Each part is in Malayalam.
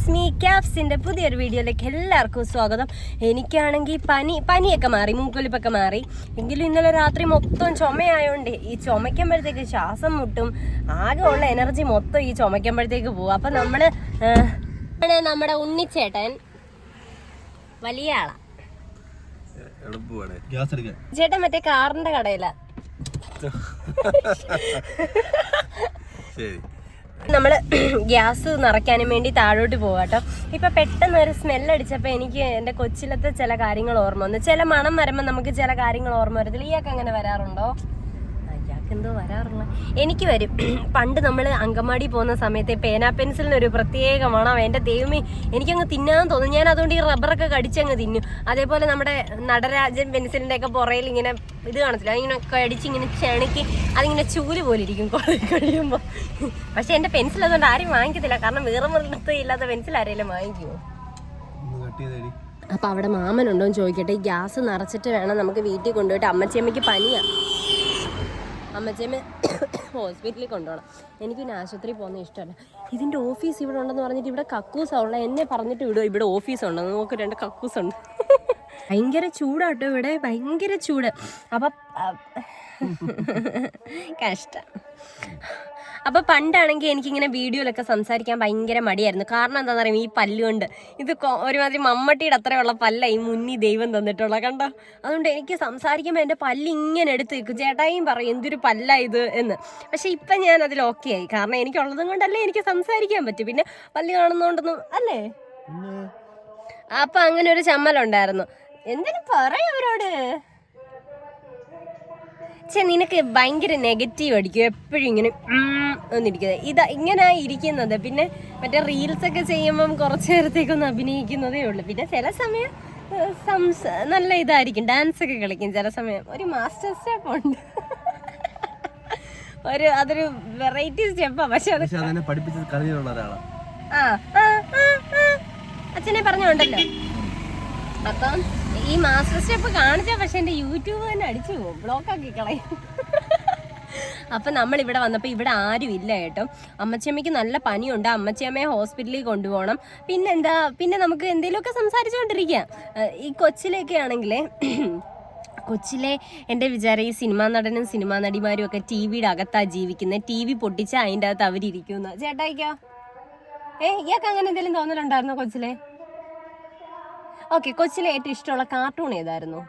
ഇറ്റ്സ് മീ പുതിയൊരു വീഡിയോയിലേക്ക് എല്ലാവർക്കും സ്വാഗതം. എനിക്കാണെങ്കിൽ പനി പനിയൊക്കെ മാറി മൂക്കൊലിപ്പൊക്കെ മാറി. എങ്കിലും ഇന്നലെ രാത്രി മൊത്തം ചുമയായോണ്ട് ഈ ചുമയ്ക്കുമ്പോഴത്തേക്ക് ശ്വാസം മുട്ടും. ആകെ ഉള്ള എനർജി മൊത്തം ഈ ചുമയ്ക്കുമ്പോഴത്തേക്ക് പോകും. അപ്പം നമ്മൾ നമ്മുടെ ഉണ്ണിച്ചേട്ടൻ. വലിയ ആളാ. ചേട്ടൻ മറ്റേ കാറിന്റെ കടയിലാ. ശരി. നമ്മൾ ഗ്യാസ് നിറയ്ക്കാനും വേണ്ടി താഴോട്ട് പോകാട്ടോ ഇപ്പം പെട്ടെന്ന് ഒരു സ്മെല്ലടിച്ചപ്പോൾ എനിക്ക് എന്റെ കൊച്ചിലത്തെ ചില കാര്യങ്ങൾ ഓർമ്മ വന്നു. ചില മണം വരുമ്പോൾ നമുക്ക് ചില കാര്യങ്ങൾ ഓർമ്മ വരത്തില്ല. ഈയൊക്കെ അങ്ങനെ വരാറുണ്ടോ? എന്തോ വരാറുള്ള. എനിക്ക് വരും. പണ്ട് നമ്മൾ അങ്കമാടി പോകുന്ന സമയത്ത് പേന പെൻസിലിന് ഒരു പ്രത്യേക മണം എന്റെ ദൈവമേ എനിക്കങ്ങ് തിന്നാൻ തോന്നും. ഞാൻ അതുകൊണ്ട് ഈ റബ്ബറൊക്കെ കടിച്ചങ്ങ് തിന്നു. അതേപോലെ നമ്മുടെ നടരാജൻ പെൻസിലിന്റെ ഒക്കെ പുറയിൽ ഇങ്ങനെ ഇത് കാണത്തില്ല? അതിങ്ങനെ കടിച്ച് ഇങ്ങനെ ചെണക്കി അതിങ്ങനെ ചൂൽ പോലെ ഇരിക്കും കുറേ കഴിയുമ്പോൾ പക്ഷെ എന്റെ പെൻസിൽ അതുകൊണ്ട് ആരും വാങ്ങിക്കത്തില്ല. കാരണം വേറെ മൃഗത്തെ ഇല്ലാത്ത പെൻസിൽ ആരെങ്കിലും വാങ്ങിക്കുമോ അപ്പൊ അവിടെ മാമനുണ്ടോ എന്ന് ചോദിക്കട്ടെ. ഈ ഗ്യാസ് നിറച്ചിട്ട് വേണം നമുക്ക് വീട്ടിൽ കൊണ്ടുപോയിട്ട്. അമ്മച്ചിയമ്മയ്ക്ക് പനിയാ. അമ്മച്ചിയമ്മ ഹോസ്പിറ്റലിൽ കൊണ്ടുപോകണം. എനിക്ക് പിന്നെ ആശുപത്രിയിൽ പോകുന്ന ഇഷ്ടമല്ല. ഇതിന്റെ ഓഫീസ് ഇവിടെ ഉണ്ടെന്ന് പറഞ്ഞിട്ട് ഇവിടെ കക്കൂസ് ഉള്ള. എന്നെ പറഞ്ഞിട്ട് വിടുക ഇവിടെ ഓഫീസ് ഉണ്ടെന്ന് നോക്ക് രണ്ട് കക്കൂസ് ഉണ്ട്. ഭയങ്കര ചൂടാട്ടോ ഇവിടെ. ഭയങ്കര ചൂട്. അപ്പം കഷ്ടം. അപ്പൊ പണ്ടാണെങ്കിൽ എനിക്കിങ്ങനെ വീഡിയോയിലൊക്കെ സംസാരിക്കാൻ ഭയങ്കര മടിയായിരുന്നു. കാരണം എന്താണെന്ന് പറയുമ്പോൾ ഈ പല്ലുകൊണ്ട് ഇത് ഒരുമാതിരി മമ്മട്ടിയുടെ അത്രയുള്ള പല്ല ഈ മുന്നി ദൈവം തന്നിട്ടുള്ള കണ്ടോ? അതുകൊണ്ട് എനിക്ക് സംസാരിക്കുമ്പോൾ എന്റെ പല്ല് ഇങ്ങനെ എടുത്ത് വെക്കും ചേട്ടായും പറയും എന്തൊരു പല്ല ഇത് എന്ന്. പക്ഷേ ഇപ്പം ഞാൻ അതിൽ ഓക്കെ ആയി. കാരണം എനിക്കുള്ളതും കൊണ്ടല്ലേ എനിക്ക് സംസാരിക്കാൻ പറ്റും. പിന്നെ പല്ല് കാണുന്നോണ്ടൊന്നും അല്ലേ? അപ്പം അപ്പൊ അങ്ങനെ ഒരു ചമ്മലുണ്ടായിരുന്നു. എന്തിനു പറയും അവരോട്? ചേ നിനക്ക് ഭയങ്കര നെഗറ്റീവ് അടിക്കും എപ്പോഴും ഇങ്ങനെ ഒന്നിരിക്കുന്നത് എന്നിരിക്കുന്നത് ഇതാ ഇങ്ങനെ ഇരിക്കുന്നത്. പിന്നെ മറ്റേ റീൽസ് ഒക്കെ ചെയ്യുമ്പം കുറച്ച് നേരത്തേക്കൊന്ന് അഭിനയിക്കുന്നതേ ഉള്ളൂ. പിന്നെ ചില സമയം സംസ നല്ല ഇതായിരിക്കും. ഡാൻസ് ഒക്കെ കളിക്കും ചില സമയം. ഒരു മാസ്റ്റർ സ്റ്റെപ്പ് ഉണ്ട്. ഒരു അതൊരു വെറൈറ്റി സ്റ്റെപ്പാ പക്ഷെ അത് പക്ഷെ പഠിപ്പിച്ചത് ഒരാളാണ് ആ, ആ. അച്ഛനെ പറഞ്ഞോണ്ടല്ലോ. അപ്പം ഈ മാസ്റ്റർ സ്റ്റെപ്പ് കാണിച്ച പക്ഷെ എന്റെ യൂട്യൂബ് തന്നെ അടിച്ചു പോകും. ബ്ലോക്ക് ആക്കി കളയും. അപ്പൊ നമ്മൾ ഇവിടെ വന്നപ്പോ ഇവിടെ ആരും ഇല്ല കേട്ടോ. അമ്മച്ചിയമ്മയ്ക്ക് നല്ല പനിയുണ്ട്. അമ്മച്ചിയമ്മയെ ഹോസ്പിറ്റലിൽ കൊണ്ടുപോകണം. പിന്നെ എന്താ പിന്നെ നമുക്ക് എന്തെങ്കിലുമൊക്കെ സംസാരിച്ചുകൊണ്ടിരിക്കാം. ഈ കൊച്ചിലൊക്കെ ആണെങ്കിലേ കൊച്ചിലെ എന്റെ വിചാരം ഈ സിനിമാ നടനും സിനിമാ നടിമാരും ഒക്കെ ടി വിയുടെ അകത്താ ജീവിക്കുന്നത് ടി വി പൊട്ടിച്ച് അതിന്റെ അകത്ത് അവരിയ്ക്കുന്നു ചേട്ടായിക്കോ ഏ ഇയാൾക്ക് അങ്ങനെ എന്തെങ്കിലും തോന്നലുണ്ടായിരുന്നോ കൊച്ചിലെ? ഓക്കെ കൊച്ചിലെ ഏറ്റവും ഇഷ്ടമുള്ള കാർട്ടൂൺ ഏതായിരുന്നു?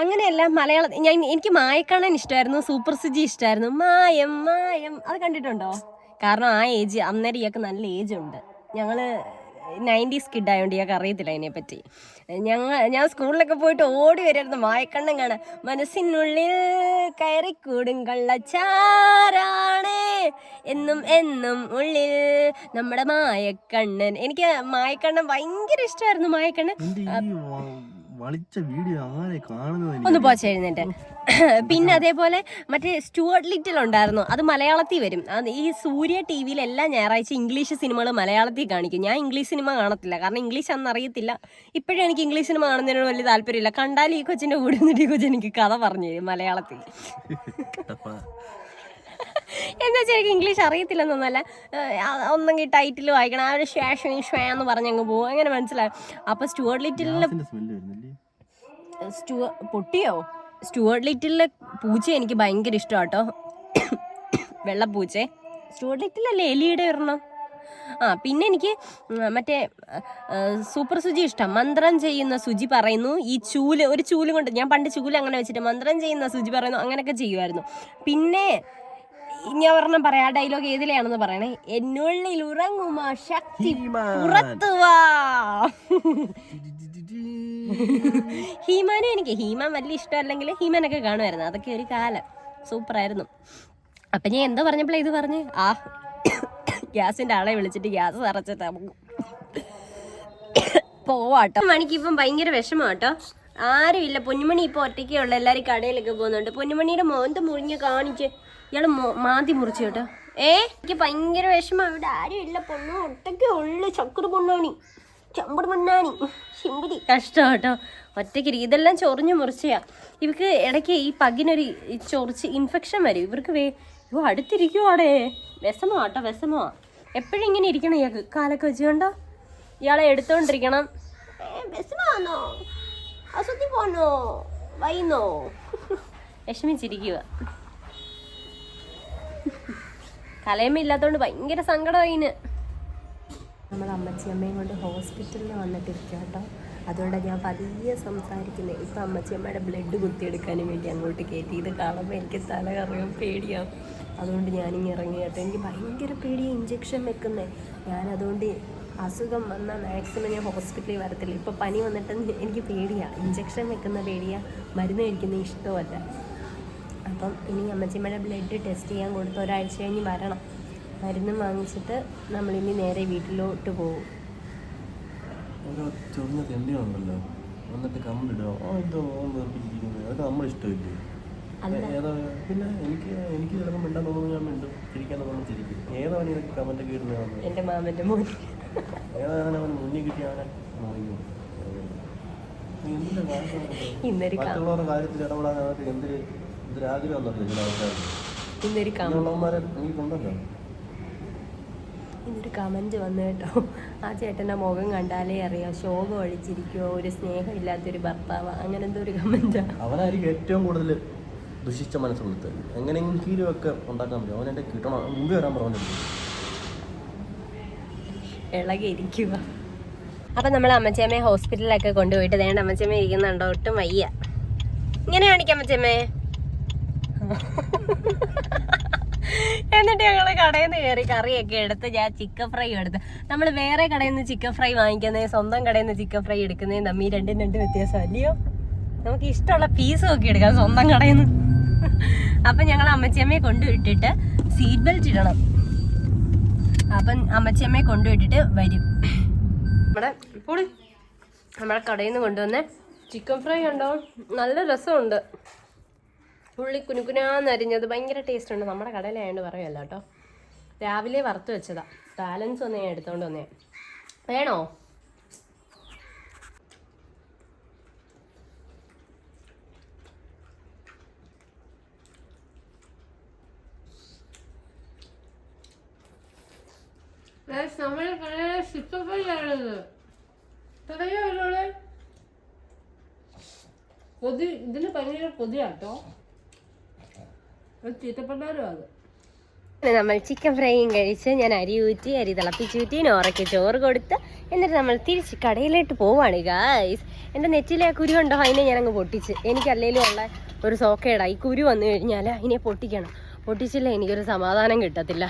അങ്ങനെയല്ല മലയാളം ഞാൻ എനിക്ക് മായക്കണ്ണൻ ഇഷ്ടമായിരുന്നു സൂപ്പർ സുജി ഇഷ്ടമായിരുന്നു. മായം മായം അത് കണ്ടിട്ടുണ്ടോ? കാരണം ആ ഏജ് അന്നേരം ഇയാൾക്ക് നല്ല ഏജ് ഉണ്ട്. ഞങ്ങൾ നയന്റീസ് കിഡ് ആയതുകൊണ്ട് ഞങ്ങൾക്ക് അറിയത്തില്ല അതിനെപ്പറ്റി. ഞങ്ങൾ ഞാൻ സ്കൂളിലൊക്കെ പോയിട്ട് ഓടി വരുമായിരുന്നു മായക്കണ്ണം കാണാൻ. മനസ്സിനുള്ളിൽ കയറിക്കൂടും കള്ളച്ചാരാണേ. എന്നും എന്നും ഉള്ളിൽ നമ്മുടെ മായക്കണ്ണൻ. എനിക്ക് മായക്കണ്ണൻ ഭയങ്കര ഇഷ്ടമായിരുന്നു മായക്കണ്ണൻ. വളിച്ച വീഡിയോ ആരെ കാണുന്നത് ഒന്ന് പോച്ച എഴുന്നേറ്റ് പിന്നെ അതേപോലെ മറ്റേ സ്റ്റുവർട്ട് ലിറ്റിൽ ഉണ്ടായിരുന്നു. അത് മലയാളത്തിൽ വരും. അത് ഈ സൂര്യ ടി വിയിൽ എല്ലാ ഞായറാഴ്ച ഇംഗ്ലീഷ് സിനിമകൾ മലയാളത്തിൽ കാണിക്കും. ഞാൻ ഇംഗ്ലീഷ് സിനിമ കാണത്തില്ല. കാരണം ഇംഗ്ലീഷ് അന്ന് അറിയത്തില്ല. ഇപ്പോഴും എനിക്ക് ഇംഗ്ലീഷ് സിനിമ കാണുന്നതിനോട് വലിയ താല്പര്യമില്ല. കണ്ടാൽ ഈ കൊച്ചിന്റെ കൂടെ നിന്നിട്ട് ഈ കൊച്ചു എനിക്ക് കഥ പറഞ്ഞു തരും മലയാളത്തിൽ. എന്താ വെച്ചാൽ എനിക്ക് ഇംഗ്ലീഷ് അറിയത്തില്ലെന്നൊന്നല്ല ഒന്നെങ്കിൽ ടൈറ്റിൽ വായിക്കണം. ആ ഒരു ഷാഷ് ഷാ എന്ന് പറഞ്ഞങ്ങ് പോകും അങ്ങനെ മനസ്സിലായി. അപ്പോൾ സ്റ്റുവർട്ട് ലിറ്റിലെ സ്റ്റുവ പൊട്ടിയോ? സ്റ്റുവർട്ട് ലിറ്റിലെ പൂച്ച എനിക്ക് ഭയങ്കര ഇഷ്ടം കേട്ടോ വെള്ളപ്പൂച്ചേ സ്റ്റുവർട്ട് ലിറ്റിലല്ലേ എലിയുടെ ഒരെണ്ണം? ആ പിന്നെ എനിക്ക് മറ്റേ സൂപ്പർ സുജി ഇഷ്ടം. മന്ത്രം ചെയ്യുന്ന സുജി പറയുന്നു. ഈ ചൂൽ ഒരു ചൂൽ കൊണ്ട് ഞാൻ പണ്ട് ചൂൽ അങ്ങനെ വെച്ചിട്ട് മന്ത്രം ചെയ്യുന്ന സുജി പറയുന്നു. അങ്ങനെയൊക്കെ ചെയ്യുമായിരുന്നു. പിന്നെ ഞാൻ ഒരെണ്ണം പറയാം ആ ഡയലോഗ് ഏതിലെയാണെന്ന് പറയണേ? എന്നുള്ളിൽ ഉറങ്ങുമാ ശക്തി ഹീമാൻ. പുറത്തു വാ. ഹീമാനും എനിക്ക് ഹീമാൻ വലിയ ഇഷ്ടമല്ലെങ്കിൽ ഹീമാനൊക്കെ കാണുമായിരുന്നു. അതൊക്കെ ഒരു കാലം. സൂപ്പറായിരുന്നു. അപ്പം ഞാൻ എന്താ പറഞ്ഞപ്പോഴേ ഇത് പറഞ്ഞ്? ആ ഗ്യാസിന്റെ ആളെ വിളിച്ചിട്ട് ഗ്യാസ് നിറച്ചിട്ട് നമുക്ക് പോവാട്ടോ. മണിക്ക് ഇപ്പം ഭയങ്കര വിഷമാട്ടോ ഇല്ല പൊന്നുമണി ഇപ്പോൾ ഒറ്റയ്ക്കുള്ള എല്ലാരും എല്ലാവരും കടയിലൊക്കെ പോകുന്നുണ്ട്. പൊന്നുമണിയുടെ മോന്ത് മുറിഞ്ഞ് കാണിച്ച് ഇയാൾ മാന്തി മുറിച്ചു കേട്ടോ. ഏ? എനിക്ക് ഭയങ്കര വിഷമം. ഇവിടെ ആരും ഇല്ല പൊണ്ണു ഒറ്റയ്ക്കേ ഉള്ളു. ചക്കുറ് പൊണ്ണാണി ചമ്പട് പൊണ്ണാണി ചിമ്പിടി കഷ്ടം കേട്ടോ. ഒറ്റയ്ക്ക് ഇതെല്ലാം ചൊറിഞ്ഞു മുറിച്ചയാ. ഇവർക്ക് ഇടയ്ക്ക് ഈ പകിനൊരു ചൊറിച്ച് ഇൻഫെക്ഷൻ വരും. ഇവർക്ക് വേ യോ അടുത്തിരിക്കുവാടേ. വിഷമോ കേട്ടോ വിഷമോ എപ്പോഴും ഇങ്ങനെ ഇരിക്കണം ഇയാൾക്ക്. കാലൊക്കെ വെച്ചുകൊണ്ടോ ഇയാളെ എടുത്തോണ്ടിരിക്കണം. വിഷമാണോ അസുഖി പോന്നോ? വൈന്നോ? വിഷമിച്ചിരിക്കുക കലയമ്മ ഇല്ലാത്തോണ്ട് ഭയങ്കര സങ്കടമായിന് നമ്മൾ അമ്മച്ചിയമ്മയും കൊണ്ട് ഹോസ്പിറ്റലിൽ വന്നിട്ടിരിക്കുക കേട്ടോ അതുകൊണ്ടാണ് ഞാൻ പതിയെ സംസാരിക്കുന്നത് ഇപ്പം അമ്മച്ചിയമ്മയുടെ ബ്ലഡ് കുത്തിയെടുക്കാനും വേണ്ടി അങ്ങോട്ട് കയറ്റി ഇത് കാണുമ്പോൾ എനിക്ക് തല കറിയും പേടിയാവും അതുകൊണ്ട് ഞാനിങ്ങനെ ഇറങ്ങി കേട്ടോ. എനിക്ക് ഭയങ്കര പേടിയാണ് ഇഞ്ചക്ഷൻ വെക്കുന്നത് ഞാനതുകൊണ്ട് അസുഖം വന്നാൽ മാക്സിമം ഞാൻ ഹോസ്പിറ്റലിൽ വരത്തില്ല. ഇപ്പോൾ പനി വന്നിട്ട് എനിക്ക് പേടിയാണ് ഇഞ്ചക്ഷൻ വെക്കുന്ന പേടിയാണ് മരുന്ന് കഴിക്കുന്നത് ഇഷ്ടമല്ല. അപ്പം ഇനി അമ്മച്ചിമ്മയുടെ ബ്ലഡ് ടെസ്റ്റ് ചെയ്യാൻ കൊടുത്ത് ഒരാഴ്ച കഴിഞ്ഞ് വരണം. മരുന്ന് വാങ്ങിച്ചിട്ട് നമ്മളിനി നേരെ വീട്ടിലോട്ട് പോകും. വന്നിട്ട് കമ്പിടുക എന്തോ നമ്മൾ ഇഷ്ടമില്ലേ? അല്ല. ഏതാ പിന്നെ എനിക്ക് എനിക്ക് ചിലപ്പോൾ മിണ്ടാൻ തോന്നുന്നു. ഞാൻ മിണ്ടും. ചിരിക്കാൻ തോന്നുന്നു ചിരിക്കും. ഏതാണ് ഇതൊക്കെ കമന്റ് ഒക്കെ ഇടുന്നതാണ് എന്റെ മാമന്റെ മോൻ. ഏതാണ് അവൻ മുന്നിൽ കിട്ടിയ അവനെ മാറിയോ നീ ഇന്നൊരു കാര്യത്തിൽ ഇടപെടാൻ അവർക്ക് എന്തൊരു എന്തൊരാഗ്രഹം എന്നറിയില്ല ചില ആൾക്കാർ ഇന്നൊരു കമന്റ് ഇങ്ങനെയുള്ളവന്മാരെ എനിക്കുണ്ടല്ലോ ഇന്നൊരു കമന്റ് വന്നു കേട്ടോ. ആ ചേട്ടന്റെ മുഖം കണ്ടാലേ അറിയാം. ശോകം ഒഴിച്ചിരിക്കുമോ ഒരു സ്നേഹമില്ലാത്തൊരു ഭർത്താവ്. അങ്ങനെ എന്തോ ഒരു കമന്റാണ് അവനായിരിക്കും ഏറ്റവും കൂടുതൽ ദുഷിച്ച മനസ്സുള്ളത് എങ്ങനെയെങ്കിലും ഒക്കെ ഉണ്ടാക്കാൻ പറ്റും അവനെന്റെ കിട്ടണം. മുമ്പ് വരാൻ പറഞ്ഞിട്ടുണ്ട് ഇളകിയിരിക്കുക അപ്പം നമ്മൾ അമ്മച്ചമ്മയെ ഹോസ്പിറ്റലിലൊക്കെ കൊണ്ടുപോയിട്ട് വേണ്ട അമ്മച്ചമ്മ ഇരിക്കുന്നുണ്ടോ? ഒട്ടും വയ്യ. ഇങ്ങനെ കാണിക്കാം അമ്മച്ചമ്മേ എന്നിട്ട് ഞങ്ങൾ കടയിൽ നിന്ന് കയറി കറിയൊക്കെ എടുത്ത് ഞാൻ ചിക്കൻ ഫ്രൈ എടുത്ത്. നമ്മൾ വേറെ കടയിൽ നിന്ന് ചിക്കൻ ഫ്രൈ വാങ്ങിക്കുന്നത് സ്വന്തം കടയിൽ നിന്ന് ചിക്കൻ ഫ്രൈ എടുക്കുന്നതും തമ്മിൽ രണ്ടും രണ്ട് വ്യത്യാസം. അല്ലയോ? നമുക്ക് ഇഷ്ടമുള്ള പീസ് നോക്കി എടുക്കാം സ്വന്തം കടയിൽ നിന്ന്. അപ്പം ഞങ്ങൾ അമ്മച്ചിയമ്മയെ കൊണ്ടുവിട്ടിട്ട് സീറ്റ് ബെൽറ്റ് ഇടണം. അപ്പം അമ്മച്ചിയമ്മയെ കൊണ്ടുവിട്ടിട്ട് വരും. നമ്മുടെ ഇപ്പോൾ നമ്മുടെ കടയിൽ നിന്ന് കൊണ്ടുവന്ന ചിക്കൻ ഫ്രൈ ഉണ്ടോ നല്ല രസമുണ്ട്. ഉള്ളി കുനുകുനാന്നരിഞ്ഞത് ഭയങ്കര ടേസ്റ്റ് ഉണ്ട് നമ്മുടെ കടയിലായതുകൊണ്ട് പറയുമല്ലോ കേട്ടോ. രാവിലെ വറുത്ത് വെച്ചതാ. ബാലൻസ് ഒന്ന് ഞാൻ എടുത്തോണ്ട് വന്നേ. വേണോ? ഇതിന് ഭയങ്കര അത് നമ്മൾ ചിക്കൻ ഫ്രൈയും കഴിച്ച് ഞാൻ അരി ഊറ്റി അരി തിളപ്പിച്ചൂറ്റി നോറയ്ക്ക് ചോറ് കൊടുത്ത് എന്നിട്ട് നമ്മൾ തിരിച്ച് കടയിലോട്ട് പോവാണ് ഗായ്സ് എന്റെ നെറ്റിലെ കുരു ഉണ്ടോ അതിനെ ഞാൻ അങ്ങ് പൊട്ടിച്ച്. എനിക്കല്ലേലും ഉള്ള ഒരു സോക്കേടാ. ഈ കുരു വന്നു കഴിഞ്ഞാൽ അതിനെ പൊട്ടിക്കണം. പൊട്ടിച്ചില്ല എനിക്കൊരു സമാധാനം കിട്ടത്തില്ല.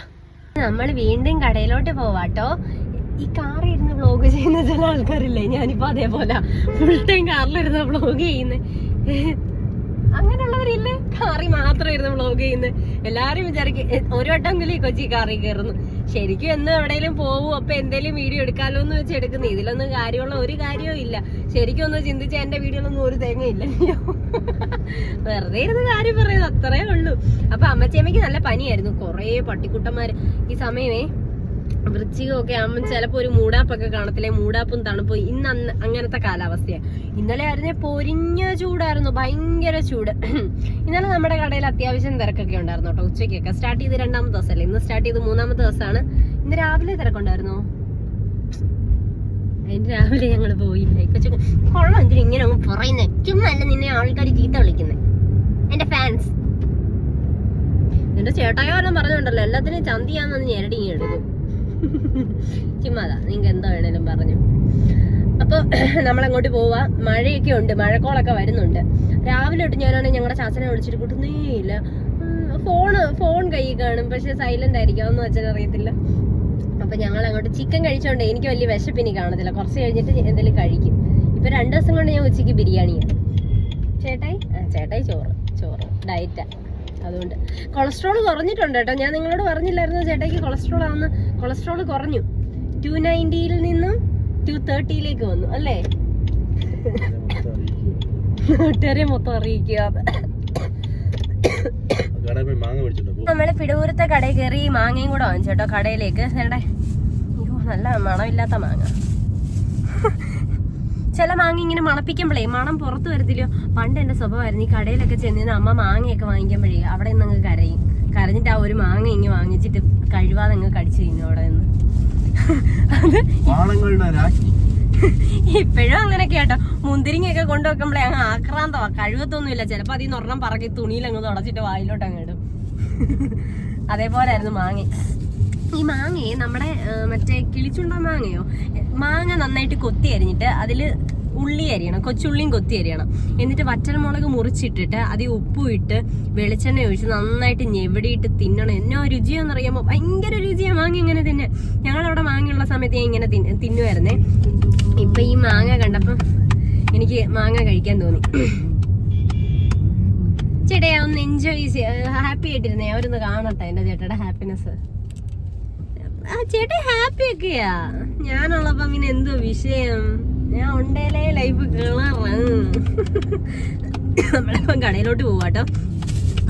നമ്മൾ വീണ്ടും കടയിലോട്ട് പോവാട്ടോ. ഈ കാറിൽ ഇരുന്ന് വ്ളോഗ് ചെയ്യുന്ന ചില ആൾക്കാരില്ലേ? ഞാനിപ്പോൾ അതേപോലെ ഫുൾ ടൈം കാറിലിരുന്ന് വ്ളോഗ് ചെയ്യുന്നത് അങ്ങനെയുള്ളവരില്ലേ? കാറി മാത്രം വ്ളോഗ് ചെയ്യുന്നത് എല്ലാരും വിചാരിക്കും "എ, ഒരു വട്ടമെങ്കിലും ഈ കൊച്ചി കാറി കയറുന്നു. ശരിക്കും എന്ന് എവിടെയെങ്കിലും പോകും അപ്പൊ എന്തെങ്കിലും വീഡിയോ എടുക്കാലോ എന്ന് വെച്ച് എടുക്കുന്നു. ഇതിലൊന്നും കാര്യമുള്ള ഒരു കാര്യവും ഇല്ല. ശരിക്കും ഒന്ന് ചിന്തിച്ച എന്റെ വീഡിയോയിലൊന്നും ഒരു തേങ്ങ ഇല്ലല്ലോ വെറുതെ ഇരുന്ന് കാര്യം പറയുന്നത് അത്രേ ഉള്ളൂ. അപ്പൊ അമ്മച്ചേമ്മയ്ക്ക് നല്ല പനിയായിരുന്നു. കുറേ പട്ടിക്കുട്ടന്മാര്. ഈ സമയമേ വൃശ്ചികമൊക്കെ ആകുമ്പോൾ ചിലപ്പോൾ ഒരു മൂടാപ്പൊക്കെ കാണത്തില്ലേ? മൂടാപ്പും തണുപ്പും. ഇന്ന് അന്ന് അങ്ങനത്തെ കാലാവസ്ഥയാണ് ഇന്നലെ ആയിരുന്നെ പൊരിഞ്ഞ ചൂടായിരുന്നു. ഭയങ്കര ചൂട്. ഇന്നലെ നമ്മുടെ കടയിൽ അത്യാവശ്യം തിരക്കൊക്കെ ഉണ്ടായിരുന്നു കേട്ടോ ഉച്ചയ്ക്കൊക്കെ. സ്റ്റാർട്ട് ചെയ്ത് രണ്ടാമത്തെ ദിവസമല്ലേ ഇന്ന് സ്റ്റാർട്ട് ചെയ്ത് മൂന്നാമത്തെ ദിവസമാണ്. ഇന്ന് രാവിലെ തിരക്കുണ്ടായിരുന്നു? അതിന് രാവിലെ ഞങ്ങൾ പോയില്ല? കൊച്ചു കൊള്ളാം എന്തിനും ഇങ്ങനെ അങ്ങ് പറയുന്നത് ചുമ്മല്ല നിന്നെ ആൾക്കാർ ചീത്ത വിളിക്കുന്നത് എന്റെ ഫാൻസ് എന്റെ ചേട്ടായോലും പറഞ്ഞുണ്ടല്ലോ എല്ലാത്തിനും ചന്തിയാന്ന് ഞെരടി എടുക്കും. ചുമ്മാതാ നിങ്ങൾക്ക് എന്താ വേണേലും പറഞ്ഞു. അപ്പോൾ നമ്മളങ്ങോട്ട് പോവാ. മഴയൊക്കെ ഉണ്ട് മഴക്കോളൊക്കെ വരുന്നുണ്ട്. രാവിലെ തൊട്ട് ഞാനാണെങ്കിൽ ഞങ്ങളുടെ ചാച്ചനെ വിളിച്ചിട്ട് കിട്ടുന്നേ ഇല്ല ഫോണ് ഫോൺ കയ്യിൽ കാണും പക്ഷെ സൈലന്റ് ആയിരിക്കും അതൊന്നും അച്ഛൻ അറിയത്തില്ല. അപ്പൊ ഞങ്ങൾ അങ്ങോട്ട് ചിക്കൻ കഴിച്ചോണ്ട് എനിക്ക് വലിയ വിശപ്പിനി കാണത്തില്ല. കുറച്ച് കഴിഞ്ഞിട്ട് എന്തെങ്കിലും കഴിക്കും. ഇപ്പൊ രണ്ട് ദിവസം കൊണ്ട് ഞാൻ ഉച്ചയ്ക്ക് ബിരിയാണിയാണ് ചേട്ടായി? ആ ചേട്ടായി ചോറ് ചോറ് ഡയറ്റാ അതുകൊണ്ട്. കൊളസ്ട്രോൾ കുറഞ്ഞിട്ടുണ്ട് കേട്ടോ. ഞാൻ നിങ്ങളോട് പറഞ്ഞില്ലായിരുന്നു ചേട്ടായിക്ക് കൊളസ്ട്രോൾ ആണെന്ന് കൊളസ്ട്രോൾ കുറഞ്ഞു. ടു നയന്റിയിൽ നിന്നും ടു തേർട്ടിയിലേക്ക് വന്നു അല്ലേ? നാട്ടുകാരെ മൊത്തം അറിയിക്കുക. നമ്മൾ പിടൂരത്തെ കടയിൽ കയറി മാങ്ങയും കൂടെ വാങ്ങിച്ചു കേട്ടോ കടയിലേക്ക്. ചേട്ടേ അയ്യോ നല്ല മണമില്ലാത്ത മാങ്ങ. ചില മാങ്ങ ഇങ്ങനെ മണപ്പിക്കുമ്പോഴേ മണം പുറത്ത് വരത്തില്ലോ പണ്ട് എന്റെ സ്വഭാവമായിരുന്നു ഈ കടയിലൊക്കെ ചെന്നിരുന്ന അമ്മ മാങ്ങയൊക്കെ വാങ്ങിക്കുമ്പോഴേ അവിടെ നിന്ന് അങ്ങ് കരയും. കരഞ്ഞിട്ട് ആ ഒരു മാങ്ങ ഇങ്ങ് വാങ്ങിച്ചിട്ട് കഴിവാതെ നിങ്ങൾ കടിച്ചു കഴിഞ്ഞു അവിടെ നിന്ന്. ഇപ്പോഴും അങ്ങനെ കേട്ടോ. മുന്തിരിങ്ങയൊക്കെ കൊണ്ടുവെക്കുമ്പോഴേ അങ്ങ് ആക്രാന്തമാ കഴിവത്തൊന്നുമില്ല ചിലപ്പോ അതിൽ നിന്ന് ഒരെണ്ണം പറക്കി തുണിയിൽ അങ്ങ് തുടച്ചിട്ട് വായിലോട്ട് അങ്ങ് ഇടും. അതേപോലെ ആയിരുന്നു മാങ്ങ. ഈ മാങ്ങയെ നമ്മുടെ മറ്റേ കിളിച്ചുണ്ട മാങ്ങയോ മാങ്ങ നന്നായിട്ട് കൊത്തി അരിഞ്ഞിട്ട് അതിൽ ഉള്ളി അരിയണം കൊച്ചുള്ളിയും കൊത്തി അരിയണം. എന്നിട്ട് വറ്റൽമുളക് മുറിച്ചിട്ടിട്ട് അതിൽ ഉപ്പും ഇട്ട് വെളിച്ചെണ്ണ ഒഴിച്ച് നന്നായിട്ട് ഞെവിടിയിട്ട് തിന്നണം. എന്നോ രുചിയാന്ന് അറിയുമ്പോൾ ഭയങ്കര രുചിയാ മാങ്ങ ഇങ്ങനെ തിന്നെ ഞങ്ങളവിടെ മാങ്ങയുള്ള സമയത്ത് ഞാൻ ഇങ്ങനെ തിന്ന- തിന്നുമായിരുന്നേ ഇപ്പം ഈ മാങ്ങ കണ്ടപ്പം എനിക്ക് മാങ്ങ കഴിക്കാൻ തോന്നി. ചേട്ടാ ഒന്ന് എൻജോയ് ഹാപ്പി ആയിട്ടിരുന്നേ. അവരൊന്ന് കാണട്ടെ എന്റെ ചേട്ടയുടെ ഹാപ്പിനെസ് ആ ചേട്ടൻ ഹാപ്പി ഒക്കെയാ. ഞാനുള്ളപ്പോ പിന്നെ എന്തോ വിഷയം. ഞാൻ ഉണ്ടേലേ ലൈഫ് കിളറാണ്. നമ്മളിപ്പം കടയിലോട്ട് പോവാട്ടോ.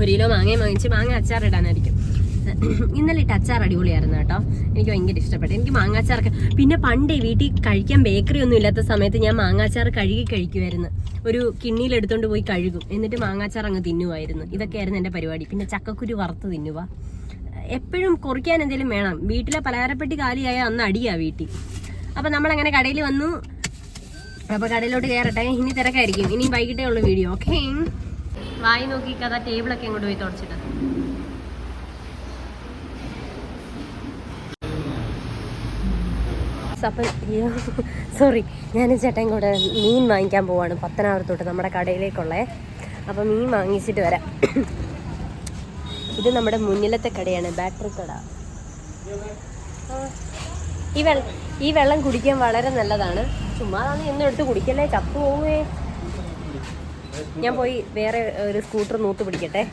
ഒരു കിലോ മാങ്ങയും വാങ്ങിച്ച് മാങ്ങ അച്ചാർ ഇടാനായിരിക്കും. ഇന്നലെ ഇട്ട് അച്ചാർ അടിപൊളിയായിരുന്നു കേട്ടോ. എനിക്ക് ഭയങ്കര ഇഷ്ടപ്പെട്ടു. എനിക്ക് മാങ്ങാച്ചാറൊക്കെ പിന്നെ പണ്ടേ വീട്ടിൽ കഴിക്കാൻ ബേക്കറി ഒന്നും ഇല്ലാത്ത സമയത്ത് ഞാൻ മാങ്ങാച്ചാർ കഴുകി കഴിക്കുമായിരുന്നു ഒരു കിണ്ണിയിൽ എടുത്തോണ്ട് പോയി കഴുകും. എന്നിട്ട് മാങ്ങാച്ചാർ അങ്ങ് തിന്നുമായിരുന്നു ഇതൊക്കെയായിരുന്നു എന്റെ പരിപാടി. പിന്നെ ചക്കക്കുരു വറുത്ത് തിന്നുക എപ്പോഴും കുറിക്കാൻ എന്തെങ്കിലും വേണം. വീട്ടിലെ പലഹാരപ്പെട്ടി കാലിയായ അന്ന് അടിയാ വീട്ടിൽ. അപ്പം നമ്മളങ്ങനെ കടയിൽ വന്നു. അപ്പൊ കടയിലോട്ട് കയറട്ടെ ഇനി തിരക്കായിരിക്കും. ഇനി വൈകിട്ടേ ഉള്ളു വീഡിയോ ഓക്കെ വായി നോക്കി കഥ ടേബിളൊക്കെ അങ്ങോട്ട് പോയി തുടച്ചിട്ട്. അപ്പം സോറി ഞാൻ ചേട്ടൻ കൂടെ മീൻ വാങ്ങിക്കാൻ പോവാണ് പത്തനാപുരത്തോട്ട് നമ്മുടെ കടയിലേക്കുള്ളേ. അപ്പം മീൻ വാങ്ങിച്ചിട്ട് വരാം. ഇത് നമ്മുടെ മുന്നിലത്തെ കടയാണ് ബാറ്ററി കട. ഈ വെള്ളം ഈ വെള്ളം കുടിക്കാൻ വളരെ നല്ലതാണ്. ചുമ്മാതാണ് എന്നും എടുത്ത് കുടിക്കല്ലേ? ചത്തു പോവേ. ഞാൻ പോയി വേറെ ഒരു സ്കൂട്ടർ നൂത്ത് പിടിക്കട്ടെ.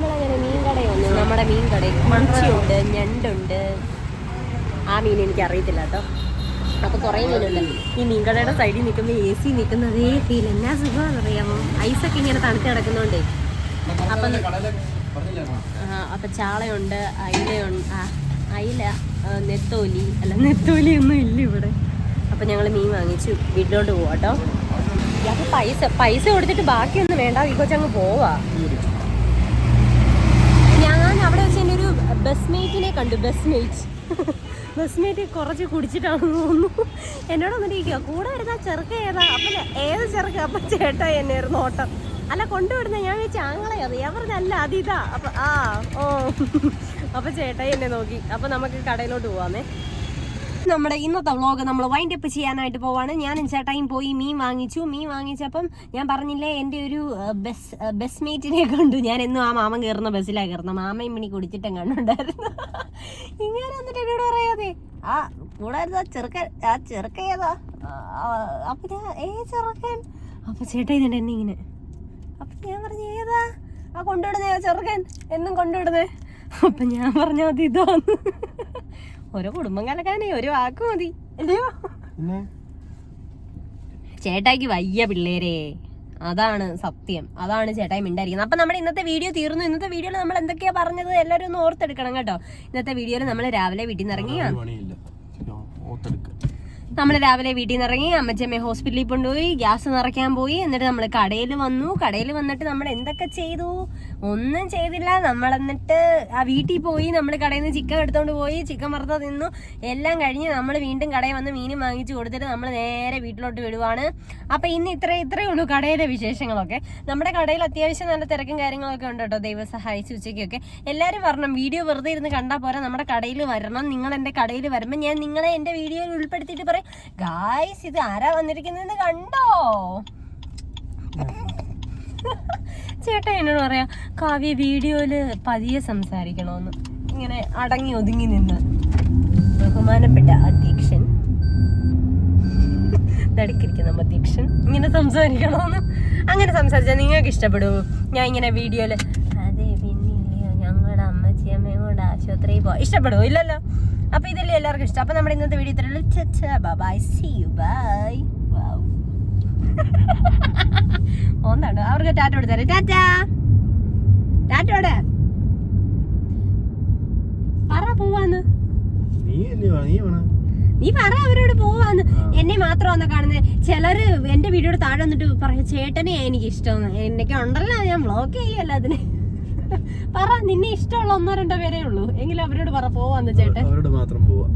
നമ്മളങ്ങനെ മീൻ നമ്മുടെ മീൻ കടയിൽ മൺചിയുണ്ട് ഞണ്ടുണ്ട്. ആ മീൻ എനിക്ക് അറിയത്തില്ല കേട്ടോ. അപ്പൊ കുറേ മീനുണ്ട്. ഈ മീൻകടയുടെ സൈഡിൽ നിൽക്കുമ്പോൾ എ സി നിൽക്കുന്ന അതേ ഫീൽ എന്നാ സുഖമാണെന്ന് അറിയാമോ ഐസൊക്കെ ഇങ്ങനെ തണുത്ത് കിടക്കുന്നോണ്ടേ. അപ്പം അപ്പൊ ചാളയുണ്ട് അയിലയുണ്ട് അയില. നെത്തോലി. അല്ല നെത്തോലി ഒന്നും ഇല്ല ഇവിടെ. അപ്പൊ ഞങ്ങൾ മീൻ വാങ്ങിച്ചു. വീട്ടിലോട്ട് പോവാട്ടോ അപ്പൊ പൈസ പൈസ കൊടുത്തിട്ട് ബാക്കിയൊന്നും വേണ്ട. ഈ കൊച്ചങ്ങ് പോവാ. ഞാൻ അവിടെ വെച്ച് എന്റെ ഒരു ബസ് മേറ്റിനെ കണ്ടു. ബസ് മേറ്റ് ബസ് മേറ്റ് കുറച്ച് കുടിച്ചിട്ടാണെന്ന് തോന്നുന്നു. എന്നോട് വന്നിട്ടിരിക്കുക കൂടെ വരുന്ന ചെറുക്ക ഏതാ? അപ്പം ഏത് ചെറുക്ക അപ്പം ചേട്ടാ എന്നായിരുന്നു ഓട്ടം. അല്ല കൊണ്ടുവിടുന്ന ഞാൻ വെച്ച് ആങ്ങളെ അത് ഞാൻ പറഞ്ഞല്ല അതിതാ അപ്പം ആ ഓ. അപ്പം ചേട്ടായി എന്നെ നോക്കി. അപ്പോൾ നമുക്ക് കടയിലോട്ട് പോവാമേ. നമ്മുടെ ഇന്നത്തെ വ്ളോഗ് നമ്മൾ വൈൻഡ് അപ്പ് ചെയ്യാനായിട്ട് പോവാണ്. ഞാനും ചേട്ടായും പോയി മീൻ വാങ്ങിച്ചു. മീൻ വാങ്ങിച്ചപ്പം ഞാൻ പറഞ്ഞില്ലേ എന്റെ ഒരു ബസ് ബസ് മേറ്റിനെ കണ്ടു. ഞാൻ എന്നും ആ മാമൻ കയറുന്ന ബസ്സിലാണ് കയറുന്നത് മാമയും മണി കുടിച്ചിട്ടും കണ്ടുണ്ടായിരുന്നു. ഇങ്ങനെ എന്നിട്ട് എന്നോട് പറയാതെ ആ കൂടെ ആ ചെറുക്കൻ ആ ചെറുക്ക ഏതാ അപ്പൊ ഞാൻ ഏ ചെറുക്കൻ? അപ്പൊ ചേട്ടായി എന്നെ ഇങ്ങനെ അപ്പൊ ഞാൻ പറഞ്ഞു ഏതാ? ആ കൊണ്ടുവിടുന്നേ ചെറുക്കൻ? എന്നും കൊണ്ടുവിടുന്നേ? അപ്പൊ ഞാൻ പറഞ്ഞ മതി ഇതാന്ന്. ഓരോ കുടുംബം കലക്കാനേ ഒരു വാക്ക് മതി. അല്ലയോ ചേട്ടായിക്ക് വയ്യ പിള്ളേരെ. അതാണ് സത്യം. അതാണ് ചേട്ടായി മിണ്ടായിരിക്കുന്നത്. അപ്പൊ നമ്മുടെ ഇന്നത്തെ വീഡിയോ തീർന്നു. ഇന്നത്തെ വീഡിയോയിൽ നമ്മൾ എന്തൊക്കെയാ പറഞ്ഞത് എല്ലാവരും ഒന്ന് ഓർത്തെടുക്കണം കേട്ടോ. ഇന്നത്തെ വീഡിയോയിൽ നമ്മൾ രാവിലെ വീട്ടിൽ നിന്ന് ഇറങ്ങി നമ്മൾ രാവിലെ വീട്ടിൽ നിന്ന് ഇറങ്ങി അമ്മച്ചമ്മയെ ഹോസ്പിറ്റലിൽ കൊണ്ടുപോയി ഗ്യാസ് നിറയ്ക്കാൻ പോയി എന്നിട്ട് നമ്മൾ കടയിൽ വന്നു. കടയിൽ വന്നിട്ട് നമ്മൾ എന്തൊക്കെ ചെയ്തു? ഒന്നും ചെയ്തില്ല. നമ്മൾ എന്നിട്ട് ആ വീട്ടിൽ പോയി നമ്മൾ കടയിൽ നിന്ന് ചിക്കൻ എടുത്തോണ്ട് പോയി ചിക്കൻ വറുത്ത തിന്നു. എല്ലാം കഴിഞ്ഞ് നമ്മൾ വീണ്ടും കടയിൽ വന്ന് മീനും വാങ്ങിച്ചു കൊടുത്തിട്ട് നമ്മൾ നേരെ വീട്ടിലോട്ട് വിടുവാണ്. അപ്പം ഇന്ന് ഇത്ര ഇത്രയേ ഉള്ളൂ കടയിലെ വിശേഷങ്ങളൊക്കെ. നമ്മുടെ കടയിൽ അത്യാവശ്യം നല്ല തിരക്കും കാര്യങ്ങളൊക്കെ ഉണ്ട് കേട്ടോ. ദൈവം സഹായിച്ചു ഉച്ചയ്ക്കൊക്കെ. എല്ലാവരും വരണം. വീഡിയോ വെറുതെ ഇരുന്ന് കണ്ടാൽ പോരാ. നമ്മുടെ കടയിൽ വരണം. നിങ്ങൾ എന്റെ കടയിൽ വരുമ്പോൾ ഞാൻ നിങ്ങളെ എന്റെ വീഡിയോയിൽ ഉൾപ്പെടുത്തിയിട്ട് പറയും. ഗായ്സ് ഇത് ആരാ വന്നിരിക്കുന്നതെന്ന് കണ്ടോ? ചേട്ടാ എന്നോട് പറയാ കാവ്യ വീഡിയോയിൽ പതിയെ സംസാരിക്കണോന്ന്. ഇങ്ങനെ അടങ്ങി ഒതുങ്ങി നിന്ന്. ബഹുമാനപ്പെട്ട അധ്യക്ഷൻ. നടുക്കിരിക്കുന്ന അധ്യക്ഷൻ. ഇങ്ങനെ സംസാരിക്കണമെന്ന് അങ്ങനെ സംസാരിച്ചാൽ നിങ്ങൾക്ക് ഇഷ്ടപ്പെടുമോ ഞാൻ ഇങ്ങനെ വീഡിയോയിൽ അതെ പിന്നില്ലയോ ഞങ്ങളുടെ അമ്മച്ചിയമ്മയും കൊണ്ട് ആശുപത്രിയിൽ പോവാ. ഇഷ്ടപ്പെടുമോ ഇല്ലല്ലോ. അപ്പൊ ഇതല്ലേ എല്ലാവർക്കും ഇഷ്ടം. അപ്പൊ നമ്മുടെ ഇന്നത്തെ വീഡിയോ ഇത്രയുള്ളൂ ബൈ സി യു ബൈ ഒന്നാണ് അവർക്ക് ടാറ്റ കൊടുത്തരാം ടാറ്റ! ടാറ്റോടെ പറ പോവാന്ന്. നീ പറ അവരോട് പോവാന്ന്. എന്നെ മാത്രമാണ് കാണുന്നത് ചിലര് എന്റെ വീഡിയോയുടെ താഴെ വന്നിട്ട് പറയും ചേട്ടനെ എനിക്ക് ഇഷ്ടം എന്നൊക്കെ ഉണ്ടല്ലോ ഞാൻ ബ്ലോക്ക് ചെയ്യല്ലോ അതിന്. പറ നിന്നെ ഇഷ്ടമുള്ള ഒന്നോ രണ്ടോ പേരേ ഉള്ളൂ. എങ്കിലും അവരോട് പറ പോവാന്ന് ചേട്ടൻ. അവരോട് മാത്രം പോവാ.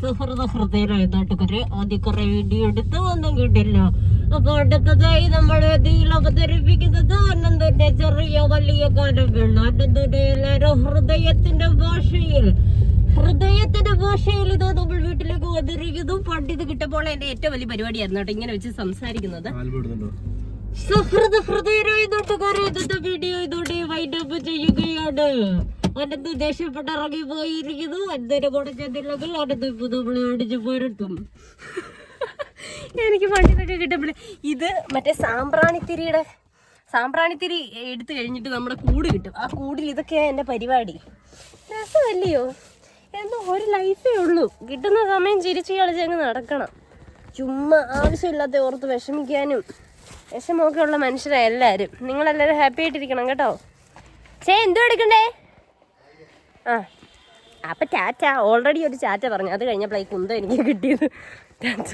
സുഹൃത ഹൃദയരായ നാട്ടുകാരെ ആദ്യം കുറെ വീഡിയോ എടുത്ത് ഒന്നും കിട്ടില്ല അപ്പൊ അടുത്തതായി നമ്മൾ ഇതിൽ അവതരിപ്പിക്കുന്നത് അനന്തന്റെ ചെറിയ വലിയ കാലം അനന്തന്റെ എല്ലാരും ഹൃദയത്തിന്റെ ഭാഷയിൽ. ഹൃദയത്തിന്റെ ഭാഷയിൽ ഇതോ നമ്മൾ വീട്ടിലേക്ക് വന്നിരിക്കുന്നു. പണ്ട് ഇത് കിട്ടുമ്പോൾ എന്റെ ഏറ്റവും വലിയ പരിപാടിയായിരുന്നു കേട്ടോ ഇങ്ങനെ വെച്ച് സംസാരിക്കുന്നത്. സഹൃദ ഹൃദയരായ നാട്ടുകാരെ ഇന്നത്തെ വീഡിയോ ഇതോടെ വൈൻഡപ്പ് ചെയ്യുകയാണ്. അനന്ത് ദേഷ്യപ്പെട്ട് ഇറങ്ങി പോയിരിക്കുന്നു അന്നേരം കൂടെ ചെന്നില്ലെങ്കിൽ അനന്ത് ഇപ്പൊ നമ്മളെ അടിച്ചു പോരട്ടും. എനിക്ക് പണ്ടിനൊക്കെ കിട്ടുമ്പോൾ ഇത് മറ്റേ സാമ്പ്രാണിത്തിരിയുടെ സാമ്പ്രാണിത്തിരി എടുത്തു കഴിഞ്ഞിട്ട് നമ്മുടെ കൂട് കിട്ടും. ആ കൂടിൽ ഇതൊക്കെയാണ് എന്റെ പരിപാടി. രസമല്ലയോ? എന്തോ ഒരു ലൈഫേ ഉള്ളൂ. കിട്ടുന്ന സമയം ചിരിച്ചു കളിച്ചങ്ങ് നടക്കണം. ചുമ്മാ ആവശ്യമില്ലാത്ത ഓർത്ത് വിഷമിക്കാനും വിഷമമൊക്കെ ഉള്ള മനുഷ്യരാണ് എല്ലാവരും നിങ്ങളെല്ലാവരും ഹാപ്പി ആയിട്ടിരിക്കണം കേട്ടോ. ചേ എന്തോ എടുക്കണ്ടേ? ആ അപ്പം ചാറ്റ ഓൾറെഡി ഒരു ചാറ്റ പറഞ്ഞു. അത് കഴിഞ്ഞപ്പോഴേക്കും എന്തോ എനിക്ക് കിട്ടിയത്. ടാറ്റ.